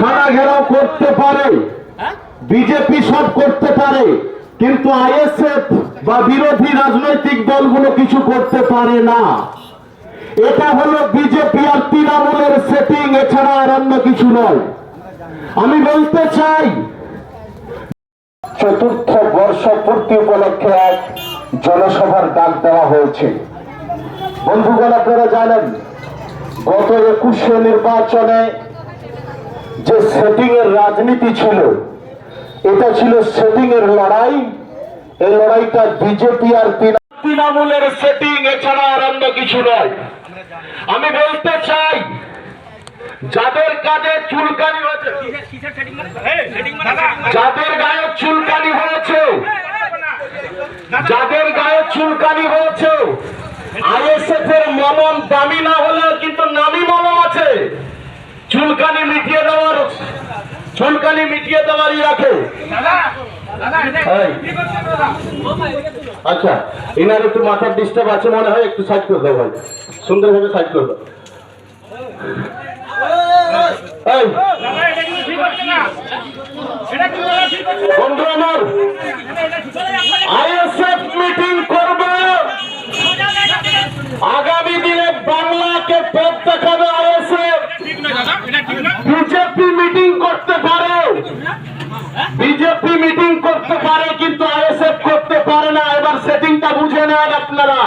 থানা ঘেরাও করতে পারে। বিজেপি সব করতে পারে কিন্তু আইএসএফ বা বিরোধী রাজনৈতিক দলগুলো কিছু করতে পারে না। এটা হলো বিজেপি আর তৃণমূলের সেটিং এছাড়া আর অন্য কিছু নয়। আমি বলতে চাই চতুর্থ বর্ষ পূর্তি উপলক্ষে এক জনসভার ডাক দেওয়া হয়েছে। বন্ধুগণ আপনারা জানেন গত একুশে নির্বাচনে যে সেটিং এর রাজনীতি ছিল, এটা ছিল সেটিং এর লড়াই। এই লড়াইটা বিজেপি আর তৃণমূলের সেটিং এছাড়া আর অন্য কিছু নয়। আমি বলতে চাই, যাদের কাজে চুলকানি হয়েছে যাদের গায়ে চুলকানি হয়েছে, যাদের গায়ে চুলকানি হয়েছে আইএসএফ এর মলম দামি না হলেও কিন্তু নামি মলম আছে। চুলকানি চুলকানি মিটিয়ে দেওয়ারই রাখে। আচ্ছা এনার একটু মাথার ডিস্টার্ব আছে মনে হয়, একটু সাইড করে দাও ভাই। সুন্দরভাবে সাইড করে দাও। আমার, আইএসএফ মিটিং করবে। আগামী দিনে বাংলাকে পথ আইএসএফ বিজেপি মিটিং করতে পারে বিজেপি মিটিং করতে পারে কিন্তু আইএসএফ করতে পারে না। এবার সেটিংটা বুঝে নেন আপনারা।